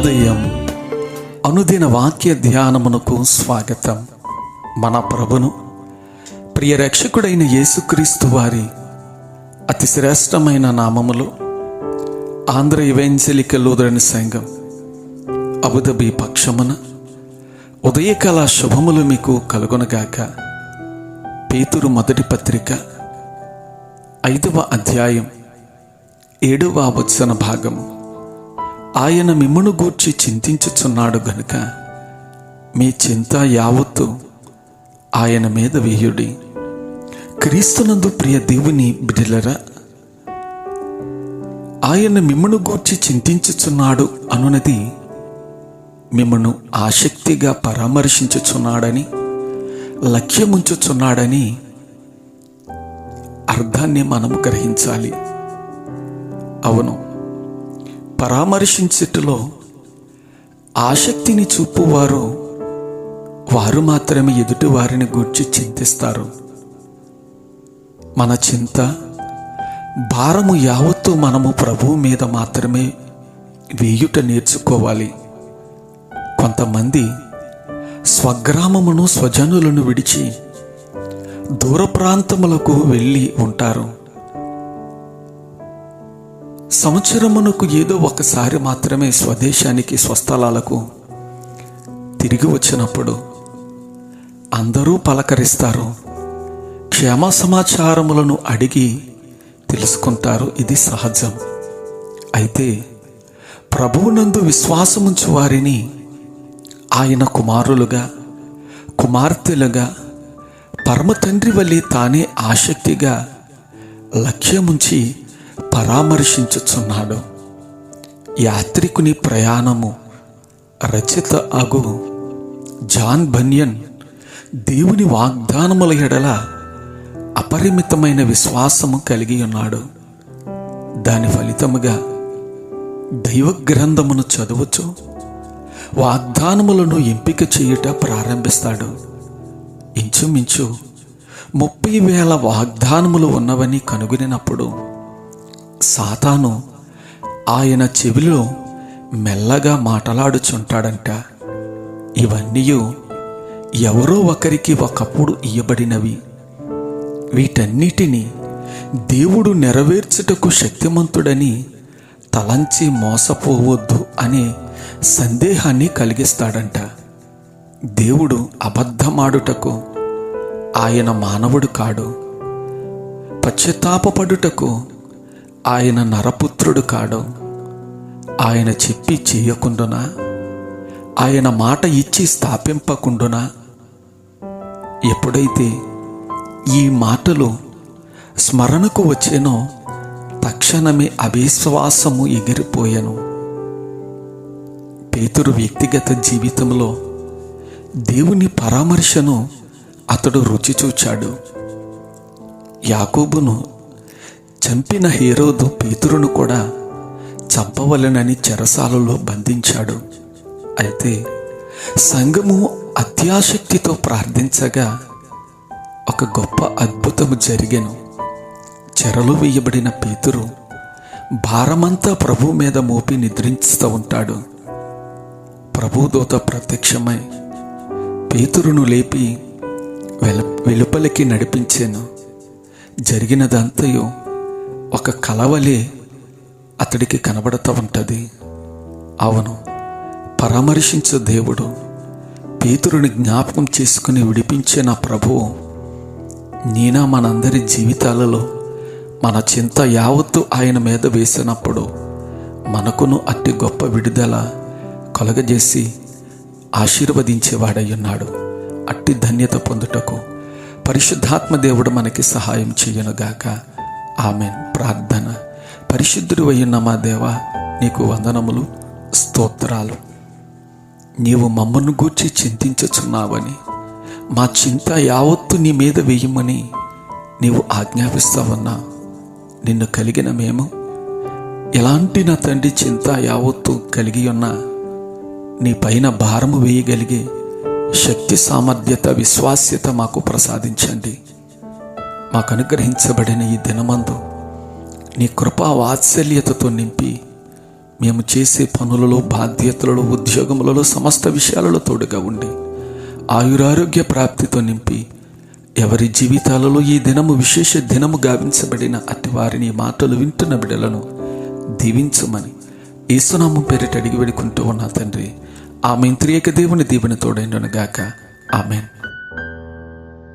శుభోదయం అనుదిన వాక్య ధ్యానమునకు స్వాగతం. మన ప్రభును ప్రియ రక్షకుడైన యేసుక్రీస్తు వారి అతి శ్రేష్టమైన నామములు ఆంధ్ర ఇవెన్సెలిక లూదరని సంఘం అబుదబి పక్షమున ఉదయకాల శుభములు మీకు కలుగొనగాక. పేతురు మొదటి పత్రిక ఐదవ అధ్యాయం ఏడవ వచన భాగము. ఆయన మిమ్మును గూర్చి చింతించుచున్నాడు గనుక మీ చింత యావత్తు ఆయన మీద వేయుడి. క్రీస్తునందు ప్రియ దేవుని బిడ్డలరా ఆయన మిమ్మును గూర్చి చింతించుచున్నాడు అనునది మిమ్మను ఆసక్తిగా పరామర్శించుచున్నాడని లక్ష్యముంచుచున్నాడని అర్థాన్ని మనం గ్రహించాలి. అవును పరామర్శించుటలో ఆసక్తిని చూపువారు వారు మాత్రమే ఎదుటి వారిని గూర్చి చింతిస్తారు. మన చింత భారము యావత్తు మనము ప్రభువు మీద మాత్రమే వేయుట నేర్చుకోవాలి. కొంతమంది స్వగ్రామమును స్వజనులను విడిచి దూర ప్రాంతములకు వెళ్ళి ఉంటారు. సంవత్సరమునకు ఏదో ఒకసారి మాత్రమే స్వదేశానికి స్వస్థలాలకు తిరిగి వచ్చినప్పుడు అందరూ పలకరిస్తారు. క్షేమ సమాచారములను అడిగి తెలుసుకుంటారు. ఇది సహజం. అయితే ప్రభువునందు విశ్వాసముంచు వారిని ఆయన కుమారులుగా కుమార్తెలుగా పరమ తండ్రి వల్లి తానే ఆసక్తిగా లక్ష్యముంచి పరామర్శించుచున్నాడు. యాత్రికుని ప్రయాణము రచిత అగు జాన్ బన్యన్ దేవుని వాగ్దానముల ఎడల అపరిమితమైన విశ్వాసము కలిగి ఉన్నాడు. దాని ఫలితముగా దైవ గ్రంథమును చదువుచు వాగ్దానములను ఎంపిక చేయుట ప్రారంభిస్తాడు. ఇంచుమించు ముప్పై వేల వాగ్దానములు ఉన్నవని కనుగొనినప్పుడు సాతాను ఆయన చెవిలో మెల్లగా మాటలాడుచుంటాడంట. ఇవన్నీ ఎవరో ఒకరికి ఒకప్పుడు ఇయ్యబడినవి. వీటన్నిటినీ దేవుడు నెరవేర్చుటకు శక్తిమంతుడని తలంచి మోసపోవద్దు అనే సందేహాన్ని కలిగిస్తాడంట. దేవుడు అబద్ధమాడుటకు ఆయన మానవుడు కాడు. పశ్చాత్తాపడుటకు ఆయన నరపుత్రుడు కాడు. ఆయన చెప్పి చేయకుండునా? ఆయన మాట ఇచ్చి స్థాపింపకుండునా? ఎప్పుడైతే ఈ మాటలు స్మరణకు వచ్చేనో తక్షణమే అవిశ్వాసము ఎగిరిపోయాను. పేతురు వ్యక్తిగత జీవితంలో దేవుని పరామర్శను అతడు రుచి చూచాడు. యాకోబును చంపిన హీరోదు పేతురును కూడా చంపవలనని చెరసాలలో బంధించాడు. అయితే సంఘము అత్యాశక్తితో ప్రార్థించగా ఒక గొప్ప అద్భుతము జరిగెను. చెరలు వేయబడిన పేతురు భారమంతా ప్రభు మీద మోపి నిద్రించుతూ ఉంటాడు. ప్రభుదూత ప్రత్యక్షమై పేతురును లేపి వెలుపలికి నడిపించాను. జరిగినదంతయు ఒక కలవలే అతడికి కనబడుతూ ఉంటుంది. అవును పరామర్శించు దేవుడు పేతురుని జ్ఞాపకం చేసుకుని విడిపించే నా ప్రభువు నేనా మనందరి జీవితాలలో మన చింత యావత్తు ఆయన మీద వేసినప్పుడు మనకును అట్టి గొప్ప విడుదల కలగజేసి ఆశీర్వదించేవాడై ఉన్నాడు అట్టి ధన్యత పొందుటకు పరిశుద్ధాత్మ దేవుడు మనకి సహాయం చేయనుగాక. ఆమె ప్రార్థన. పరిశుద్ధుడు అయిన మా దేవ నీకు వందనములు స్తోత్రాలు. నీవు మమ్మను గూర్చి చింతించుచున్నావని మా చింత యావత్తు నీ మీద వేయమని నీవు ఆజ్ఞాపిస్తావన్నా నిన్ను కలిగిన మేము ఎలాంటి నా తండ్రి చింత యావత్తు కలిగి ఉన్నా నీ పైన భారము వేయగలిగే శక్తి సామర్థ్యత విశ్వాస్యత మాకు ప్రసాదించండి. మాకు అనుగ్రహించబడిన ఈ దినమందు నీ కృపా వాత్సల్యతతో నింపి మేము చేసే పనులలో బాధ్యతలలో ఉద్యోగములలో సమస్త విషయాలలో తోడుగా ఉండి ఆయురారోగ్య ప్రాప్తితో నింపి ఎవరి జీవితాలలో ఈ దినము విశేష దినము గావించబడిన అట్టి వారిని మాటలు వింటున్న బిడలను దీవించమని ఏసునామం పేరిట అడిగి వేడుకుంటూ ఉన్నా తండ్రి. ఆమె ఇంత్రియక దేవుని దీవెన తోడైండును గాక. ఆమెన్.